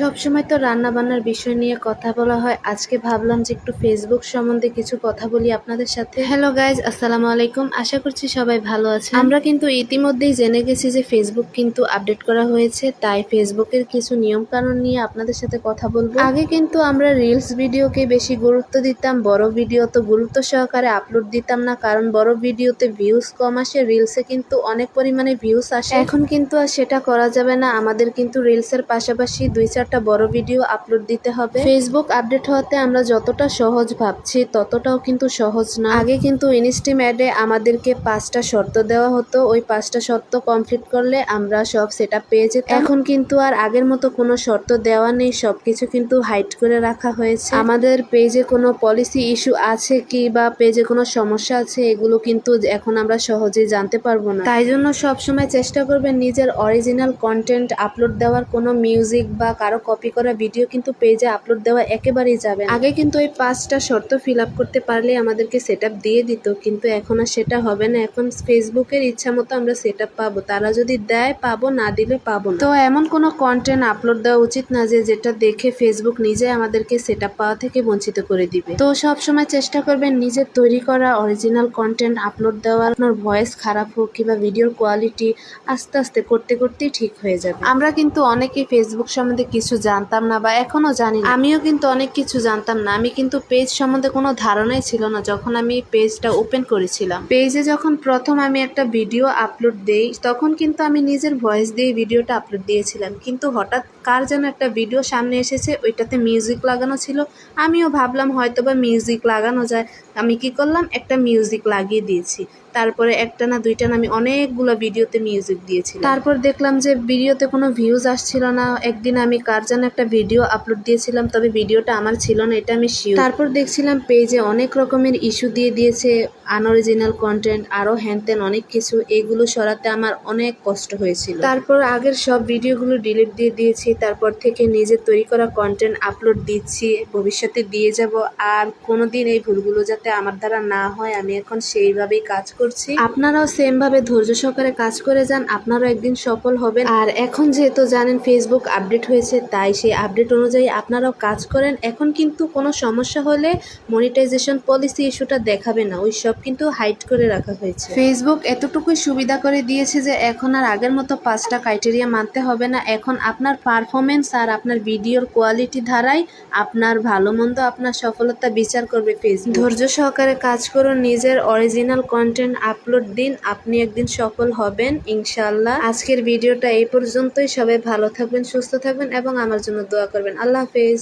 সবসময় তো রান্না বান্নার বিষয় নিয়ে কথা বলা হয়। আজকে ভাবলাম যে একটু ফেসবুক সম্বন্ধে কিছু কথা বলি আপনাদের সাথে। হ্যালো গাইজ আসসালামু আলাইকুম। আশা করছি সবাই ভালো আছে আমরা কিন্তু ইতিমধ্যেই জেনে গেছি যে ফেসবুক কিন্তু আপডেট করা হয়েছে, তাই ফেসবুকের কিছু নিয়ম কানুন নিয়ে আপনাদের সাথে কথা বলব। আগে কিন্তু আমরা রিলস ভিডিওকে বেশি গুরুত্ব দিতাম, বড় ভিডিও তো গুরুত্ব সহকারে আপলোড দিতাম না, কারণ বড় ভিডিওতে ভিউজ কম আসে রিলসে কিন্তু অনেক পরিমাণে ভিউজ আসে। এখন কিন্তু আর সেটা করা যাবে না, আমাদের কিন্তু রিলসের পাশাপাশি দুই চারটা বড় ভিডিও আপলোড দিতে হবে। ফেসবুক আপডেট হওয়াতে আমরা যতটা সহজ ভাবছি, ততটাও কিন্তু সহজ না। আগে কিন্তু ইনস্টিম অ্যাডে আমাদেরকে পাঁচটা শর্ত দেওয়া হতো। ওই পাঁচটা শর্ত কমপ্লিট করলে আমরা সব সেট পেয়ে যেতাম। এখন কিন্তু আর আগের মতো কোনো শর্ত দেওয়া নেই। সবকিছু কিন্তু হাইড করে রাখা হয়েছে। আমাদের পেজে কোনো পলিসি ইস্যু আছে কি বা পেজে কোনো সমস্যা আছে, এগুলো কিন্তু এখন আমরা সহজেই জানতে পারব না। তাই জন্য সবসময় চেষ্টা করবেন নিজের অরিজিনাল কন্টেন্ট আপলোড দেওয়ার। কোনো মিউজিক বা কারও কপি করা ভিডিও কিন্তু পেজে আপলোড দেওয়া একেবারেই যাবে আগে কিন্তু এই পাঁচটা শর্ত ফিল আপ করতে পারলে আমাদেরকে সেট দিয়ে দিত, কিন্তু এখন আর সেটা হবে না। এখন ফেসবুকের ইচ্ছা মতো আমরা সেট পাবো। তারা যদি দেয়, পাবো, না দিলে পাবো তো এমন কোনো কন্টেন্ট আপলোড দেওয়া উচিত না যে, যেটা দেখে ফেসবুক নিজে আমাদেরকে সেট পাওয়া থেকে বঞ্চিত করে দিবে। তো সব সময় চেষ্টা করবেন নিজের তৈরি করা অরিজিনাল কন্টেন্ট আপলোড দেওয়ার। আপনার ভয়েস খারাপ হোক কিংবা ভিডিওর কোয়ালিটি আস্তে আস্তে করতে করতেই ঠিক হয়ে যাবে। আমরা কিন্তু অনেকেই ফেসবুক সম্বন্ধে কিছু জানতাম না বা এখনও জানি না। আমিও কিন্তু অনেক কিছু জানতাম না। আমি কিন্তু পেজ সম্বন্ধে কোনো ধারণাই ছিল না যখন আমি পেজটা ওপেন করেছিলাম। পেজে যখন প্রথম আমি একটা ভিডিও আপলোড দেই, তখন কিন্তু আমি নিজের ভয়েস দিয়ে ভিডিওটা আপলোড দিয়েছিলাম। কিন্তু হঠাৎ কার যেন একটা ভিডিও সামনে এসেছে, ওইটাতে মিউজিক লাগানো ছিল। আমিও ভাবলাম হয়তো বা মিউজিক লাগানো যায়। আমি কি করলাম? একটা মিউজিক লাগিয়ে দিয়েছি। তারপরে একটা না দুইটা না আমি অনেকগুলো ভিডিওতে মিউজিক দিয়েছি তারপর দেখলাম যে ভিডিওতে কোনো ভিউজ আসছিল না। একদিন আমি কার যেন একটা ভিডিও আপলোড দিয়েছিলাম তবে ভিডিওটা আমার ছিল না এটা আমি শিওর তারপর দেখছিলাম পেজে অনেক রকমের ইস্যু দিয়ে দিয়েছে আনঅরিজিনাল কন্টেন্ট আরও হ্যান ত্যান অনেক কিছু এগুলো সরাতে আমার অনেক কষ্ট হয়েছিল। তারপর আগের সব ভিডিওগুলো ডিলিট দিয়ে দিয়েছি তারপর থেকে নিজের তৈরি করা কন্টেন্ট আপলোড দিচ্ছি ভবিষ্যতে দিয়ে যাব আর কোনোদিন এই ভুলগুলো যাতে আমার দ্বারা না হয় আমি এখন সেইভাবেই কাজ করছি। আপনারাও সেম ভাবে ধৈর্য সহকারে কাজ করে যান আপনারাও একদিন সফল হবেন। আর এখন যেহেতু জানেন ফেসবুক আপডেট হয়েছে তাই সেই আপডেট অনুযায়ী আপনারাও কাজ করেন। এখন কিন্তু কোনো সমস্যা হলে মনিটাইজেশন পলিসি ইস্যুটা দেখাবে না ওই সব কিন্তু হাইড করে রাখা হয়েছে। ফেসবুক এতটুকুই সুবিধা করে দিয়েছে যে এখন আর আগের মতো পাঁচটা ক্রাইটেরিয়া মানতে হবে না। এখন আপনার পারফরমেন্স আর আপনার ভিডিওর কোয়ালিটি ধারাই আপনার ভালো মন্দ আপনার সফলতা বিচার করবে ফেসবুক ধৈর্য সহকারে কাজ করুন নিজের অরিজিনাল কন্টেন্ট আপলোড দিন, আপনি একদিন সফল হবেন ইনশাল্লাহ আজকের ভিডিওটা এই পর্যন্তই। সবাই ভালো থাকবেন, সুস্থ থাকবেন এবং আমার জন্য দোয়া করবেন। আল্লাহ হাফেজ।